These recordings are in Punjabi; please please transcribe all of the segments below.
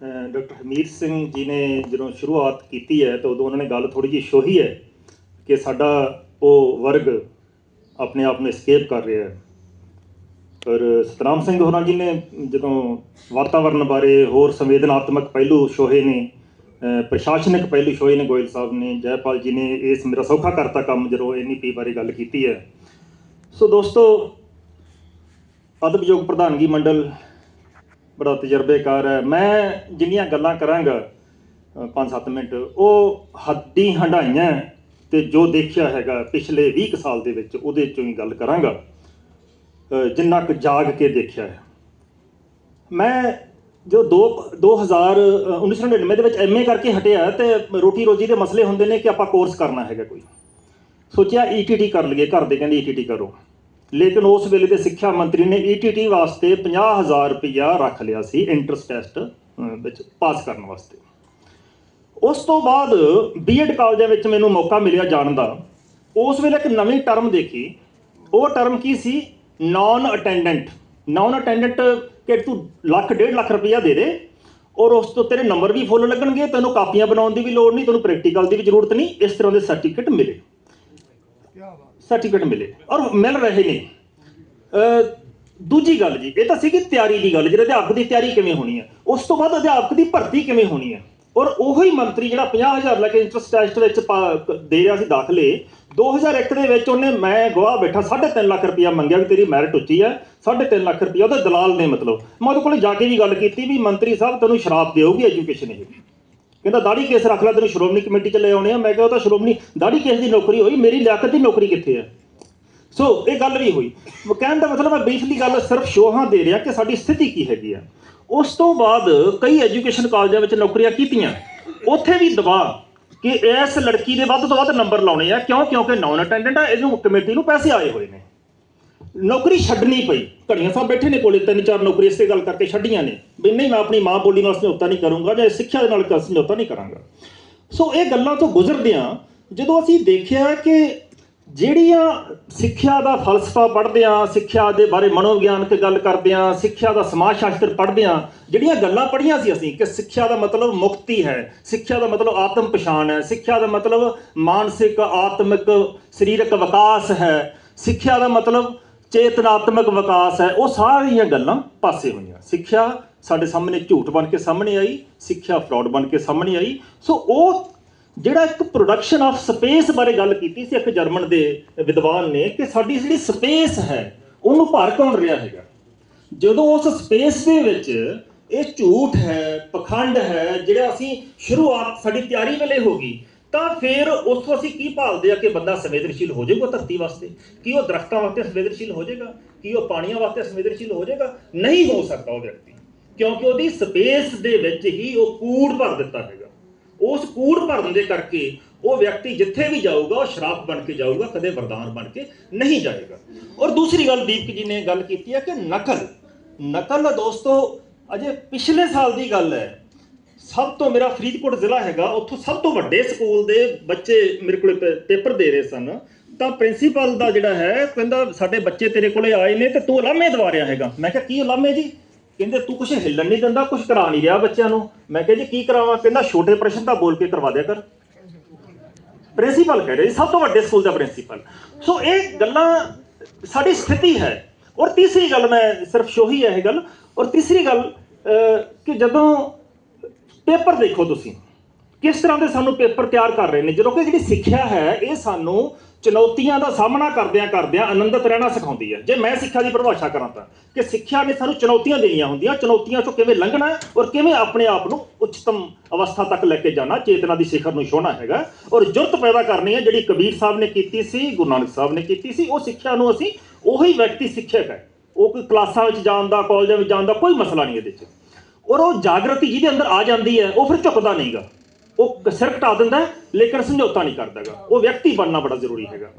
ਡਾਕਟਰ ਹਮੀਰ ਸਿੰਘ ਜੀ ਨੇ ਜਦੋਂ ਸ਼ੁਰੂਆਤ ਕੀਤੀ ਹੈ ਤਾਂ ਉਦੋਂ ਉਹਨਾਂ ਨੇ ਗੱਲ ਥੋੜੀ ਜਿਹੀ ਸ਼ੋਹੀ ਹੈ ਕਿ ਸਾਡਾ ਉਹ ਵਰਗ ਆਪਣੇ ਆਪ ਨੂੰ ਸਕੇਪ ਕਰ ਰਿਹਾ ਹੈ। ਪਰ ਸਤਨਾਮ ਸਿੰਘ ਹੋਰਾਂ ਜੀ ਨੇ ਜਦੋਂ ਵਾਤਾਵਰਣ ਬਾਰੇ ਹੋਰ ਸੰਵੇਦਨਾਤਮਕ ਪਹਿਲੂ ਸ਼ੋਹੇ ਨੇ ਪ੍ਰਸ਼ਾਸਨਿਕ ਪਹਿਲੂ ਸ਼ੋਹੇ ਨੇ ਗੋਇਲ ਸਾਹਿਬ ਨੇ, ਜੈਪਾਲ ਜੀ ਨੇ ਇਸ ਮੇਰਾ ਸੌਖਾ ਕਰਤਾ ਕੰਮ ਜਦੋਂ ਐਨਈਪੀ ਬਾਰੇ ਗੱਲ ਕੀਤੀ ਹੈ। ਸੋ ਦੋਸਤੋ ਅਦਬਯੋਗ ਪ੍ਰਧਾਨਗੀ ਮੰਡਲ ਬੜਾ ਤਜਰਬੇਕਾਰ ਹੈ। ਮੈਂ ਜਿੰਨੀਆਂ ਗੱਲਾਂ ਕਰਾਂਗਾ 5-7 ਮਿੰਟ ਉਹ ਹੱਡੀ ਹੰਡਾਈਆਂ ਤੇ ਜੋ ਦੇਖਿਆ ਹੈਗਾ ਪਿਛਲੇ 20 ਕੁ ਸਾਲ ਦੇ ਵਿੱਚ ਉਹਦੇ ਚੋਂ ਹੀ ਗੱਲ ਕਰਾਂਗਾ। ਜਿੰਨਾ ਕੁ ਜਾਗ ਕੇ ਦੇਖਿਆ ਹੈ। ਮੈਂ ਜੋ ਦੋ 2000 ਅ, 1999 ਦੇ ਵਿੱਚ ਐਮਏ ਕਰਕੇ ਹਟਿਆ ਤੇ ਰੋਟੀ ਰੋਜੀ ਦੇ ਮਸਲੇ ਹੁੰਦੇ ਨੇ ਕਿ ਆਪਾਂ ਕੋਰਸ ਕਰਨਾ ਹੈਗਾ ਕੋਈ। ਸੋਚਿਆ ਈਟੀਟੀ ਕਰ ਲਈਏ ਘਰ ਦੇ ਕਹਿੰਦੇ ਈਟੀਟੀ ਕਰੋ। ਲੇਕਿਨ ਉਸ ਵੇਲੇ ਦੇ ਸਿੱਖਿਆ ਮੰਤਰੀ ਨੇ ਈਟੀਟੀ ਵਾਸਤੇ 50000 ਰੁਪਇਆ ਰੱਖ ਲਿਆ ਸੀ ਇੰਟਰਸ ਟੈਸਟ ਵਿੱਚ ਪਾਸ ਕਰਨ ਵਾਸਤੇ। ਉਸ ਤੋਂ ਬਾਅਦ ਬੀਐਡ ਕਾਲਜਾਂ ਵਿੱਚ ਮੈਨੂੰ ਮੌਕਾ ਮਿਲਿਆ ਜਾਣ ਦਾ। ਉਸ ਵੇਲੇ ਇੱਕ ਨਵੀਂ ਟਰਮ ਦੇਖੀ। ਉਹ ਟਰਮ ਕੀ ਸੀ? ਨਾਨ ਅਟੈਂਡੈਂਟ ਨਾਨ ਅਟੈਂਡੈਂਟ ਕਿ ਤੂੰ ਲੱਖ, ਡੇਢ ਲੱਖ ਰੁਪਇਆ ਦੇ ਦੇ ਔਰ ਉਸ ਤੋਂ ਤੇਰੇ ਨੰਬਰ ਵੀ ਫੁੱਲ ਲੱਗਣਗੇ, ਤੈਨੂੰ ਕਾਪੀਆਂ ਬਣਾਉਣ ਦੀ ਵੀ ਲੋੜ ਨਹੀਂ, ਤੈਨੂੰ ਪ੍ਰੈਕਟੀਕਲ ਦੀ ਵੀ ਜ਼ਰੂਰਤ ਨਹੀਂ, ਇਸ ਤਰ੍ਹਾਂ ਦੇ ਸਰਟੀਫਿਕੇਟ ਮਿਲੇ। ਸਰਟੀਫਿਕੇਟ ਮਿਲੇ ਔਰ ਮਿਲ ਰਹੇ ਨੇ। ਦੂਜੀ ਗੱਲ ਜੀ, ਇਹ ਤਾਂ ਸੀਗੀ ਤਿਆਰੀ ਦੀ ਗੱਲ, ਜਿਹੜੇ ਅਧਿਆਪਕ ਦੀ ਤਿਆਰੀ ਕਿਵੇਂ ਹੋਣੀ ਹੈ ਉਸ ਤੋਂ ਬਾਅਦ ਅਧਿਆਪਕ ਦੀ ਭਰਤੀ ਕਿਵੇਂ ਹੋਣੀ ਹੈ ਔਰ ਉਹੀ ਮੰਤਰੀ ਜਿਹੜਾ 50000 ਲੈ ਕੇ ਇੰਟਰਸਟ ਟੈਸਟ ਵਿੱਚ ਪਾ- ਦੇ ਰਿਹਾ ਸੀ ਦਾਖਲੇ 2001 ਦੇ ਵਿੱਚ ਉਹਨੇ ਮੈਂ ਗਵਾਹ ਬੈਠਾ 3.5 ਲੱਖ ਰੁਪਇਆ ਮੰਗਿਆ ਵੀ ਤੇਰੀ ਮੈਰਿਟ ਉੱਚੀ ਹੈ 3.5 ਲੱਖ ਰੁਪਇਆ ਉਹਦੇ ਦਲਾਲ ਨੇ ਮਤਲਬ। ਮੈਂ ਉਹਦੇ ਕੋਲ ਜਾ ਕੇ ਵੀ ਗੱਲ ਕੀਤੀ ਵੀ ਮੰਤਰੀ ਸਾਹਿਬ ਤੈਨੂੰ ਸ਼ਰਾਬ ਦੇਊਗੀ ਐਜੂਕੇਸ਼ਨ ਇਹ। ਕਹਿੰਦਾ ਦਾੜੀ ਕੇਸ ਰੱਖ ਲੈ, ਤੈਨੂੰ ਸ਼੍ਰੋਮਣੀ ਕਮੇਟੀ ਚ ਲੈ ਆਉਣੇ ਆ। ਮੈਂ ਕਿਹਾ, ਉਹ ਤਾਂ ਸ਼੍ਰੋਮਣੀ ਦਾੜੀ ਕੇਸ ਦੀ ਨੌਕਰੀ ਹੋਈ, ਮੇਰੀ ਲਿਆਕਤ ਦੀ ਨੌਕਰੀ ਕਿੱਥੇ ਹੈ ਸੋ ਇਹ ਗੱਲ ਵੀ ਹੋਈ। ਕਹਿਣ ਦਾ ਮਤਲਬ ਮੈਂ ਬੀਫਲੀ ਗੱਲ ਸਿਰਫ ਸ਼ੋਹਾਂ ਦੇ ਰਿਹਾ ਕਿ ਸਾਡੀ ਸਥਿਤੀ ਕੀ ਹੈਗੀ ਆ। ਉਸ ਤੋਂ ਬਾਅਦ ਕਈ ਐਜੂਕੇਸ਼ਨ ਕਾਲਜਾਂ ਵਿੱਚ ਨੌਕਰੀਆਂ ਕੀਤੀਆਂ। ਉੱਥੇ ਵੀ ਦਬਾਅ ਕਿ ਇਸ ਲੜਕੀ ਦੇ ਵੱਧ ਤੋਂ ਵੱਧ ਨੰਬਰ ਲਾਉਣੇ ਆ। ਕਿਉਂ? ਕਿਉਂਕਿ ਨਾਨ ਅਟੈਂਡੈਂਟ ਆ, ਇਹਨੂੰ ਕਮੇਟੀ ਨੂੰ ਪੈਸੇ ਆਏ ਹੋਏ ਨੇ। ਨੌਕਰੀ ਛੱਡਣੀ ਪਈ। ਘੜੀਆਂ ਸਾਹਿਬ ਬੈਠੇ ਨੇ ਕੋਲੇ, ਤਿੰਨ ਚਾਰ ਨੌਕਰੀ ਇਸੇ ਗੱਲ ਕਰਕੇ ਛੱਡੀਆਂ ਨੇ। ਵੀ ਨਹੀਂ, ਮੈਂ ਆਪਣੀ ਮਾਂ ਬੋਲੀ ਨਾਲ ਸਮਝੌਤਾ ਨਹੀਂ ਕਰੂੰਗਾ ਜਾਂ ਸਿੱਖਿਆ ਦੇ ਨਾਲ ਸਮਝੌਤਾ ਨਹੀਂ ਕਰਾਂਗਾ। ਸੋ ਇਹ ਗੱਲਾਂ ਤੋਂ ਗੁਜ਼ਰਦਿਆਂ ਜਦੋਂ ਅਸੀਂ ਦੇਖਿਆ ਕਿ ਜਿਹੜੀਆਂ ਸਿੱਖਿਆ ਦਾ ਫਲਸਫਾ ਪੜ੍ਹਦੇ ਆ ਸਿੱਖਿਆ ਦੇ ਬਾਰੇ ਮਨੋਵਿਗਿਆਨਕ ਗੱਲ ਕਰਦੇ ਆ ਸਿੱਖਿਆ ਦਾ ਸਮਾਜ ਸ਼ਾਸਤਰ ਪੜ੍ਹਦੇ ਆ ਜਿਹੜੀਆਂ ਗੱਲਾਂ ਪੜ੍ਹੀਆਂ ਸੀ ਅਸੀਂ, ਕਿ ਸਿੱਖਿਆ ਦਾ ਮਤਲਬ ਮੁਕਤੀ ਹੈ, ਸਿੱਖਿਆ ਦਾ ਮਤਲਬ ਆਤਮ ਪਛਾਣ ਹੈ, ਸਿੱਖਿਆ ਦਾ ਮਤਲਬ ਮਾਨਸਿਕ, ਆਤਮਿਕ, ਸਰੀਰਕ ਵਿਕਾਸ ਹੈ, ਸਿੱਖਿਆ ਦਾ ਮਤਲਬ ਚੇਤਨਾਤਮਕ ਵਿਕਾਸ ਹੈ, ਉਹ ਸਾਰੀਆਂ ਗੱਲਾਂ ਪਾਸੇ ਹੋਈਆਂ। ਸਿੱਖਿਆ ਸਾਡੇ ਸਾਹਮਣੇ ਝੂਠ ਬਣ ਕੇ ਸਾਹਮਣੇ ਆਈ, ਸਿੱਖਿਆ ਫਰਾਡ ਬਣ ਕੇ ਸਾਹਮਣੇ ਆਈ। ਸੋ ਉਹ ਜਿਹੜਾ ਇੱਕ ਪ੍ਰੋਡਕਸ਼ਨ ਆਫ ਸਪੇਸ ਬਾਰੇ ਗੱਲ ਕੀਤੀ ਸੀ ਇੱਕ ਜਰਮਨ ਦੇ ਵਿਦਵਾਨ ਨੇ ਕਿ ਸਾਡੀ ਜਿਹੜੀ ਸਪੇਸ ਹੈ, ਉਹਨੂੰ ਭਰ ਕੌਣ ਰਿਹਾ ਹੈਗਾ? ਜਦੋਂ ਉਸ ਸਪੇਸ ਦੇ ਵਿੱਚ ਇਹ ਝੂਠ ਹੈ, ਪਖੰਡ ਹੈ, ਜਿਹੜਾ ਅਸੀਂ ਸ਼ੁਰੂਆਤ ਸਾਡੀ ਤਿਆਰੀ ਵੇਲੇ ਹੋ ਗਈ ਤਾਂ ਫਿਰ ਉਸ ਤੋਂ ਅਸੀਂ ਕੀ ਭਾਲਦੇ ਆ ਕਿ ਬੰਦਾ ਸੰਵੇਦਨਸ਼ੀਲ ਹੋ ਜਾਏਗਾ ਧਰਤੀ ਵਾਸਤੇ? ਕੀ ਉਹ ਦਰਖਤਾਂ ਵਾਸਤੇ ਸੰਵੇਦਨਸ਼ੀਲ ਹੋ ਜਾਏਗਾ? ਕੀ ਉਹ ਪਾਣੀਆਂ ਵਾਸਤੇ ਸੰਵੇਦਨਸ਼ੀਲ ਹੋ ਜਾਏਗਾ? ਨਹੀਂ ਹੋ ਸਕਦਾ ਉਹ ਵਿਅਕਤੀ। ਕਿਉਂਕਿ ਉਹਦੀ ਸਪੇਸ ਦੇ ਵਿੱਚ ਹੀ ਉਹ ਕੂੜ ਭਰ ਦਿੱਤਾ ਹੈਗਾ। ਉਸ ਕੂੜ ਭਰਨ ਦੇ ਕਰਕੇ ਉਹ ਵਿਅਕਤੀ ਜਿੱਥੇ ਵੀ ਜਾਊਗਾ, ਉਹ ਸ਼ਰਾਪ ਬਣ ਕੇ ਜਾਊਗਾ, ਕਦੇ ਵਰਦਾਨ ਬਣ ਕੇ ਨਹੀਂ ਜਾਏਗਾ। ਔਰ ਦੂਸਰੀ ਗੱਲ ਦੀਪਕ ਜੀ ਨੇ ਗੱਲ ਕੀਤੀ ਹੈ ਕਿ ਨਕਲ। ਨਕਲ ਦੋਸਤੋ, ਅਜੇ ਪਿਛਲੇ ਸਾਲ ਦੀ ਗੱਲ ਹੈ। ਸਭ ਤੋਂ ਮੇਰਾ ਫਰੀਦਕੋਟ ਜ਼ਿਲ੍ਹਾ ਹੈਗਾ, ਉੱਥੋਂ ਸਭ ਤੋਂ ਵੱਡੇ ਸਕੂਲ ਦੇ ਬੱਚੇ ਮੇਰੇ ਕੋਲੇ ਪੇ- ਪੇਪਰ ਦੇ ਰਹੇ ਸਨ। ਤਾਂ ਪ੍ਰਿੰਸੀਪਲ ਦਾ ਜਿਹੜਾ ਹੈ, ਕਹਿੰਦਾ ਸਾਡੇ ਬੱਚੇ ਤੇਰੇ ਕੋਲੇ ਆਏ ਨੇ ਤੇ ਤੂੰ ਉਲਾਮੇ ਦਵਾ ਰਿਹਾ ਹੈਗਾ। ਮੈਂ ਕਿਹਾ, ਕੀ ਉਲਾਮੇ ਜੀ? ਕਹਿੰਦੇ, ਤੂੰ ਕੁਝ ਹਿੱਲਣ ਨਹੀਂ ਦਿੰਦਾ ਕੁਝ ਕਰਾ ਨਹੀਂ ਰਿਹਾ ਬੱਚਿਆਂ ਨੂੰ। ਮੈਂ ਕਿਹਾ, ਜੀ, ਕੀ ਕਰਾਵਾਂ? ਕਹਿੰਦਾ, ਛੋਟੇ ਪ੍ਰਸ਼ਨ ਤਾਂ ਬੋਲ ਕੇ ਕਰਵਾ ਦਿਆ ਕਰ। ਪ੍ਰਿੰਸੀਪਲ ਕਹਿ ਰਿਹਾ ਜੀ, ਸਭ ਤੋਂ ਵੱਡੇ ਸਕੂਲ ਦਾ ਪ੍ਰਿੰਸੀਪਲ। ਸੋ ਇਹ ਗੱਲਾਂ ਸਾਡੀ ਸਥਿਤੀ ਹੈ। ਔਰ ਤੀਸਰੀ ਗੱਲ ਮੈਂ ਸਿਰਫ ਸ਼ੋਹੀ ਹੈ ਇਹ ਗੱਲ। ਔਰ ਤੀਸਰੀ ਗੱਲ ਕਿ ਜਦੋਂ ਪੇਪਰ ਦੇਖੋ ਤੁਸੀਂ। ਕਿਸ ਤਰ੍ਹਾਂ ਦੇ ਸਾਨੂੰ ਪੇਪਰ ਤਿਆਰ ਕਰ ਰਹੇ ਨੇ? ਜਦੋਂ ਕਿ ਜਿਹੜੀ ਸਿੱਖਿਆ ਹੈ, ਇਹ ਸਾਨੂੰ ਚੁਣੌਤੀਆਂ ਦਾ ਸਾਹਮਣਾ ਕਰਦਿਆਂ ਕਰਦਿਆਂ ਆਨੰਦਿਤ ਰਹਿਣਾ ਸਿਖਾਉਂਦੀ ਹੈ। ਜੇ ਮੈਂ ਸਿੱਖਿਆ ਦੀ ਪਰਿਭਾਸ਼ਾ ਕਰਾਂ ਤਾਂ, ਕਿ ਸਿੱਖਿਆ ਨੇ ਸਾਨੂੰ ਚੁਣੌਤੀਆਂ ਦੇਣੀਆਂ ਹੁੰਦੀਆਂ। ਚੁਣੌਤੀਆਂ ਚੋਂ ਕਿਵੇਂ ਲੰਘਣਾ ਔਰ ਕਿਵੇਂ ਆਪਣੇ ਆਪ ਨੂੰ ਉੱਚਤਮ ਅਵਸਥਾ ਤੱਕ ਲੈ ਕੇ ਜਾਣਾ, ਚੇਤਨਾ ਦੀ ਸਿਖਰ ਨੂੰ ਛੋਹਣਾ ਹੈਗਾ। ਔਰ ਜੁਰਤ ਪੈਦਾ ਕਰਨੀ ਹੈ, ਜਿਹੜੀ ਕਬੀਰ ਸਾਹਿਬ ਨੇ ਕੀਤੀ ਸੀ, ਗੁਰੂ ਨਾਨਕ ਸਾਹਿਬ ਨੇ ਕੀਤੀ ਸੀ, ਉਹ ਸਿੱਖਿਆ ਨੂੰ ਅਸੀਂ ਉਹੀ ਵਿਅਕਤੀ ਸਿੱਖਿਅਕ ਹੈ। ਉਹ ਕੋਈ ਕਲਾਸਾਂ ਵਿੱਚ ਜਾਣ ਦਾ, ਕਾਲਜਾਂ ਵਿੱਚ ਜਾਣ ਦਾ ਕੋਈ ਮਸਲਾ ਨਹੀਂ ਇਹਦੇ 'ਚ। ਔਰ ਉਹ ਜਾਗਰਤੀ ਜਿਹਦੇ ਅੰਦਰ ਆ ਜਾਂਦੀ ਹੈ, ਉਹ ਫਿਰ ਝੁਕਦਾ ਨਹੀਂਗਾ। ਉਹ ਸਿਰ ਘਟਾ ਦਿੰਦਾ ਲੇਕਿਨ ਸਮਝੌਤਾ ਨਹੀਂ ਕਰਦਾਗਾ। ਉਹ ਵਿਅਕਤੀ ਬਣਨਾ ਬੜਾ ਜ਼ਰੂਰੀ ਹੈਗਾ।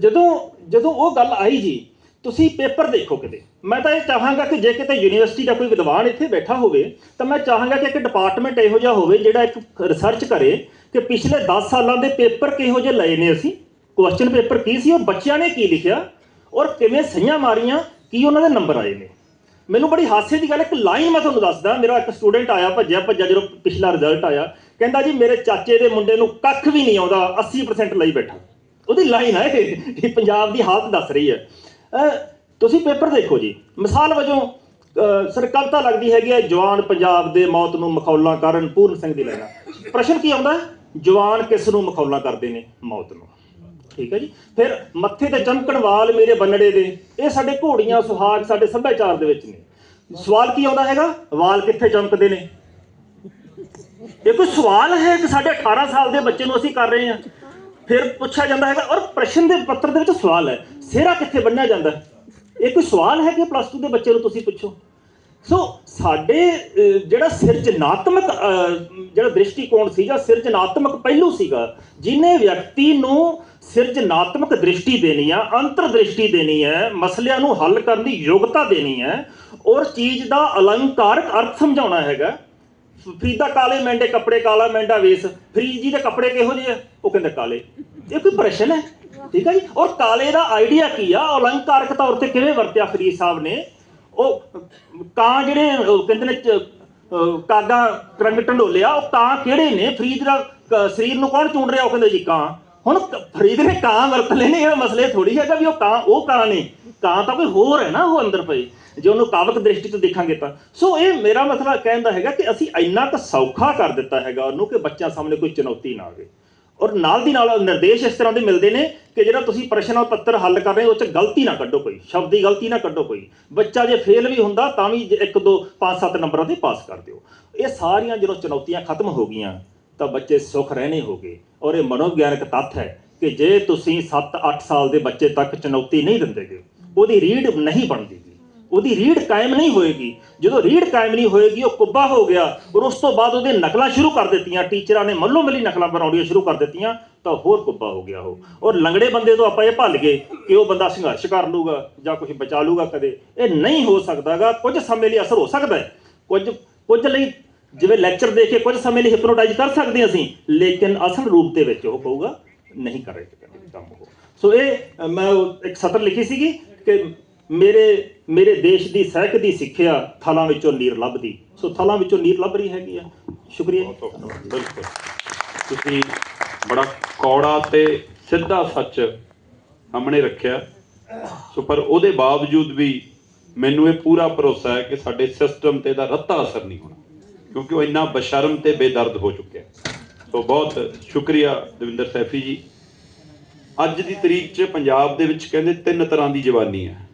ਜਦੋਂ ਜਦੋਂ ਉਹ ਗੱਲ ਆਈ ਜੀ, ਤੁਸੀਂ ਪੇਪਰ ਦੇਖੋ ਕਿਤੇ। ਮੈਂ ਤਾਂ ਇਹ ਚਾਹਾਂਗਾ ਕਿ ਜੇ ਕਿਤੇ ਯੂਨੀਵਰਸਿਟੀ ਦਾ ਕੋਈ ਵਿਦਵਾਨ ਇੱਥੇ ਬੈਠਾ ਹੋਵੇ, ਤਾਂ ਮੈਂ ਚਾਹਾਂਗਾ ਕਿ ਇੱਕ ਡਿਪਾਰਟਮੈਂਟ ਇਹੋ ਜਿਹਾ ਹੋਵੇ, ਜਿਹੜਾ ਇੱਕ ਰਿਸਰਚ ਕਰੇ ਕਿ ਪਿਛਲੇ 10 ਸਾਲਾਂ ਦੇ ਪੇਪਰ ਕਿਹੋ ਜਿਹੇ ਲਏ ਨੇ ਅਸੀਂ। ਕੁਐਸਚਨ ਪੇਪਰ ਕੀ ਸੀ ਔਰ ਬੱਚਿਆਂ ਨੇ ਕੀ ਲਿਖਿਆ? ਔਰ ਕਿਵੇਂ ਸਹੀਆਂ ਮਾਰੀਆਂ? ਕੀ ਉਹਨਾਂ ਦੇ ਨੰਬਰ ਆਏ ਨੇ? ਮੈਨੂੰ ਬੜੀ ਹਾਸੇ ਦੀ ਗੱਲ ਇੱਕ ਲਾਈਨ ਮੈਂ ਤੁਹਾਨੂੰ ਦੱਸਦਾ, ਮੇਰਾ ਇੱਕ ਸਟੂਡੈਂਟ ਆਇਆ, ਭੱਜਿਆ ਭੱਜਿਆ, ਜਦੋਂ ਪਿਛਲਾ ਰਿਜ਼ਲਟ ਆਇਆ, ਕਹਿੰਦਾ ਜੀ ਮੇਰੇ ਚਾਚੇ ਦੇ ਮੁੰਡੇ ਨੂੰ ਕੱਖ ਵੀ ਨਹੀਂ ਆਉਂਦਾ 80% ਲਈ ਬੈਠਾ। ਉਹਦੀ ਲਾਈਨ ਹੈ ਇਹ ਪੰਜਾਬ ਦੀ ਹਾਲਤ ਦੱਸ ਰਹੀ ਹੈ। ਤੁਸੀਂ ਪੇਪਰ ਦੇਖੋ ਜੀ, ਮਿਸਾਲ ਵਜੋਂ, ਅਹ ਸਰ ਕਵਿਤਾ ਲੱਗਦੀ ਹੈਗੀ ਹੈ, ਜਵਾਨ ਪੰਜਾਬ ਦੇ ਮੌਤ ਨੂੰ ਮਖੌਲਾਂ ਕਰਨ, ਪੂਰਨ ਸਿੰਘ ਦੀ ਲੈਣਾ ਪ੍ਰਸ਼ਨ ਕੀ ਆਉਂਦਾ? ਜਵਾਨ ਕਿਸ ਨੂੰ ਮਖੌਲਾਂ ਕਰਦੇ ਨੇ? ਮੌਤ ਨੂੰ। ਠੀਕ ਹੈ ਜੀ। ਫਿਰ ਮੱਥੇ ਤੇ ਚਮਕਣ ਵਾਲ ਮੇਰੇ ਬੰਨੜੇ ਦੇ, ਇਹ ਸਾਡੇ ਘੋੜੀਆਂ ਸੁਹਾਗ ਸਾਡੇ ਸੱਭਿਆਚਾਰ ਦੇ ਵਿੱਚ ਨੇ। ਸਵਾਲ ਕੀ ਆਉਂਦਾ ਹੈਗਾ? ਵਾਲ ਕਿੱਥੇ ਚਮਕਦੇ ਨੇ? ਇਹ ਕੋਈ ਸਵਾਲ ਹੈ ਕਿ ਸਾਡੇ 18 ਸਾਲ ਦੇ ਬੱਚੇ ਨੂੰ ਅਸੀਂ ਕਰ ਰਹੇ ਹਾਂ। ਫਿਰ ਪੁੱਛਿਆ ਜਾਂਦਾ ਹੈਗਾ, ਔਰ ਪ੍ਰਸ਼ਨ ਦੇ ਪੱਤਰ ਦੇ ਵਿੱਚ ਸਵਾਲ ਹੈ, ਸਿਹਰਾ ਕਿੱਥੇ ਬੰਨਿਆ ਜਾਂਦਾ ਇਹ ਕੋਈ ਸਵਾਲ ਹੈ ਕਿ ਪਲੱਸ 2 ਦੇ ਬੱਚੇ ਨੂੰ ਤੁਸੀਂ ਪੁੱਛੋ? ਸੋ ਸਾਡੇ ਜਿਹੜਾ ਸਿਰਜਣਾਤਮਕ ਜਿਹੜਾ ਦ੍ਰਿਸ਼ਟੀਕੋਣ ਸੀਗਾ ਸਿਰਜਣਾਤਮਕ ਪਹਿਲੂ ਸੀਗਾ, ਜਿਨੇ ਵਿਅਕਤੀ ਨੂੰ ਸਿਰਜਣਾਤਮਕ ਦ੍ਰਿਸ਼ਟੀ ਦੇਣੀ ਆ ਅੰਤਰ ਦ੍ਰਿਸ਼ਟੀ ਦੇਣੀ ਹੈ ਮਸਲਿਆਂ ਨੂੰ ਹੱਲ ਕਰਨ ਦੀ ਯੋਗਤਾ ਦੇਣੀ ਹੈ ਔਰ ਚੀਜ਼ ਦਾ ਅਲੰਕਾਰਕ ਅਰਥ ਸਮਝਾਉਣਾ ਹੈਗਾ। ਫਰੀਦਾ ਕਾਲੇ ਮੈਂਡੇ ਕੱਪੜੇ, ਕਾਲਾ ਮੈਂਡਾ ਵੇਸ, ਫਰੀਦ ਜੀ ਦੇ ਕੱਪੜੇ ਕਿਹੋ ਜਿਹੇ ਆ? ਉਹ ਕਹਿੰਦੇ ਕਾਲੇ। ਇਹ ਕੋਈ ਪ੍ਰਸ਼ਨ ਹੈ? ਠੀਕ ਹੈ ਜੀ? ਔਰ ਕਾਲੇ ਦਾ ਆਈਡੀਆ ਕੀ ਆ? ਅਲੰਕਾਰਕ ਤੌਰ ਤੇ ਕਿਵੇਂ ਵਰਤਿਆ ਫਰੀਦ ਸਾਹਿਬ ਨੇ? ਉਹ ਕਾਂ ਜਿਹੜੇ, ਉਹ ਕਹਿੰਦੇ ਨੇ ਕਾਗਾ ਰੰਗ ਢੰਡੋਲਿਆ ਉਹ ਕਾਂ ਕਿਹੜੇ ਨੇ? ਫਰੀਦ ਦਾ ਸਰੀਰ ਨੂੰ ਕੌਣ ਚੁਣ ਰਿਹਾ? ਉਹ ਕਹਿੰਦੇ ਜੀ ਕਾਂ। ਹੁਣ ਫਰੀਦ ਨੇ ਕਾਂ ਵਰਤ ਲਏ ਇਹ ਮਸਲੇ ਥੋੜੀ ਹੈਗਾ ਵੀ ਉਹ ਕਾਂ ਉਹ ਕਾਂ ਨੇ। ਕਾਂ ਤਾਂ ਕੋਈ ਹੋਰ ਹੈ ਨਾ ਉਹ ਅੰਦਰ ਪਈ ਜੇ ਉਹਨੂੰ ਕਾਵਕ ਦ੍ਰਿਸ਼ਟੀ ਤੋਂ ਦੇਖਾਂਗੇ ਤਾਂ। ਸੋ ਇਹ ਮੇਰਾ ਮਸਲਾ ਕਹਿੰਦਾ ਹੈਗਾ ਕਿ ਅਸੀਂ ਇੰਨਾ ਕੁ ਸੌਖਾ ਕਰ ਦਿੱਤਾ ਹੈਗਾ ਉਹਨੂੰ ਕਿ ਬੱਚਿਆਂ ਸਾਹਮਣੇ ਕੋਈ ਚੁਣੌਤੀ ਨਾ ਆਵੇ। ਔਰ ਨਾਲ ਦੀ ਨਾਲ ਨਿਰਦੇਸ਼ ਇਸ ਤਰ੍ਹਾਂ ਦੇ ਮਿਲਦੇ ਨੇ ਕਿ ਜਿਹੜਾ ਤੁਸੀਂ ਪ੍ਰਸ਼ਨ ਪੱਤਰ ਹੱਲ ਕਰ ਰਹੇ ਹੋ, ਉਹ ਚ ਗਲਤੀ ਨਾ ਕੱਢੋ ਕੋਈ, ਸ਼ਬਦੀ ਗਲਤੀ ਨਾ ਕੱਢੋ ਕੋਈ। ਬੱਚਾ ਜੇ ਫੇਲ ਵੀ ਹੁੰਦਾ, ਤਾਂ ਵੀ ਇੱਕ, ਦੋ, ਪੰਜ, ਸੱਤ ਨੰਬਰਾਂ ਤੇ ਪਾਸ ਕਰ ਦਿਓ। ਇਹ ਸਾਰੀਆਂ ਜਦੋਂ ਚੁਣੌਤੀਆਂ ਖਤਮ ਹੋ ਗਈਆਂ, ਤਾਂ ਬੱਚੇ ਸੁਖ ਰਹਿਣੇ ਹੋਗੇ ਔਰ ਇਹ ਮਨੋਵਿਗਿਆਨਕ ਤੱਥ ਹੈ ਕਿ ਜੇ ਤੁਸੀਂ 7-8 ਸਾਲ ਦੇ ਬੱਚੇ ਤੱਕ ਚੁਣੌਤੀ ਨਹੀਂ ਦਿੰਦੇਗੇ ਉਹਦੀ ਰੀਡ ਨਹੀਂ ਬਣਦੀ ਗੀ। ਉਹਦੀ ਰੀੜ ਕਾਇਮ ਨਹੀਂ ਹੋਏਗੀ। ਜਦੋਂ ਰੀੜ ਕਾਇਮ ਨਹੀਂ ਹੋਏਗੀ, ਉਹ ਕੁੱਬਾ ਹੋ ਗਿਆ ਔਰ ਉਸ ਤੋਂ ਬਾਅਦ ਉਹਦੇ ਨਕਲਾਂ ਸ਼ੁਰੂ ਕਰ ਦਿੱਤੀਆਂ। ਟੀਚਰਾਂ ਨੇ ਮੱਲੋ ਮੱਲੀ ਨਕਲਾਂ ਬਣਾਉਣੀਆਂ ਸ਼ੁਰੂ ਕਰ ਦਿੱਤੀਆਂ, ਤਾਂ ਹੋਰ ਕੁੱਬਾ ਹੋ ਗਿਆ ਉਹ। ਔਰ ਲੰਗੜੇ ਬੰਦੇ ਤੋਂ ਆਪਾਂ ਇਹ ਭੱਲ ਗਏ ਕਿ ਉਹ ਬੰਦਾ ਸੰਘਰਸ਼ ਕਰ ਲੂਗਾ ਜਾਂ ਕੁਝ ਬਚਾ ਲੂਗਾ ਕਦੇ। ਇਹ ਨਹੀਂ ਹੋ ਸਕਦਾਗਾ। ਕੁਝ ਸਮੇਂ ਲਈ ਅਸਰ ਹੋ ਸਕਦਾ ਹੈ। ਕੁਝ ਕੁਝ ਲਈ ਜਿਵੇਂ ਲੈਕਚਰ ਦੇ ਕੇ ਕੁਝ ਸਮੇਂ ਲਈ ਹਿਪਨੋਟਾਈਜ਼ ਕਰ ਸਕਦੇ ਹਾਂ ਅਸੀਂ, ਲੇਕਿਨ ਅਸਲ ਰੂਪ ਦੇ ਵਿੱਚ ਉਹ ਕਹੂਗਾ ਨਹੀਂ ਕਰ ਰਹੇ ਕੰਮ ਉਹ। ਸੋ ਇਹ ਮੈਂ ਇੱਕ ਸਤਰ ਲਿਖੀ ਸੀਗੀ ਕਿ ਮੇਰੇ ਮੇਰੇ ਦੇਸ਼ ਦੀ ਸਹਿਕ ਦੀ ਸਿੱਖਿਆ ਥਲਾਂ ਵਿੱਚੋਂ ਨੀਰ ਲੱਭਦੀ। ਸੋ ਥਲਾਂ ਵਿੱਚੋਂ ਨੀਰ ਲੱਭ ਰਹੀ ਹੈਗੀ ਆ। ਸ਼ੁਕਰੀਆ। ਬਿਲਕੁਲ। ਤੁਸੀਂ ਬੜਾ ਕੌੜਾ ਤੇ ਸਿੱਧਾ ਸੱਚ ਸਾਹਮਣੇ ਰੱਖਿਆ। ਸੋ ਪਰ ਉਹਦੇ ਬਾਵਜੂਦ ਵੀ ਮੈਨੂੰ ਇਹ ਪੂਰਾ ਭਰੋਸਾ ਹੈ ਕਿ ਸਾਡੇ ਸਿਸਟਮ ਤੇ ਇਹਦਾ ਰੱਤਾ ਅਸਰ ਨਹੀਂ ਹੋਣਾ, ਕਿਉਂਕਿ ਉਹ ਇੰਨਾ ਬਸ਼ਰਮ ਤੇ ਬੇਦਰਦ ਹੋ ਚੁੱਕਿਆ ਸੋ ਬਹੁਤ ਸ਼ੁਕਰੀਆ ਦਵਿੰਦਰ ਸੈਫੀ ਜੀ। ਅੱਜ ਦੀ ਤਰੀਕ 'ਚ ਪੰਜਾਬ ਦੇ ਵਿੱਚ ਕਹਿੰਦੇ ਤਿੰਨ ਤਰ੍ਹਾਂ ਦੀ ਜਵਾਨੀ ਹੈ।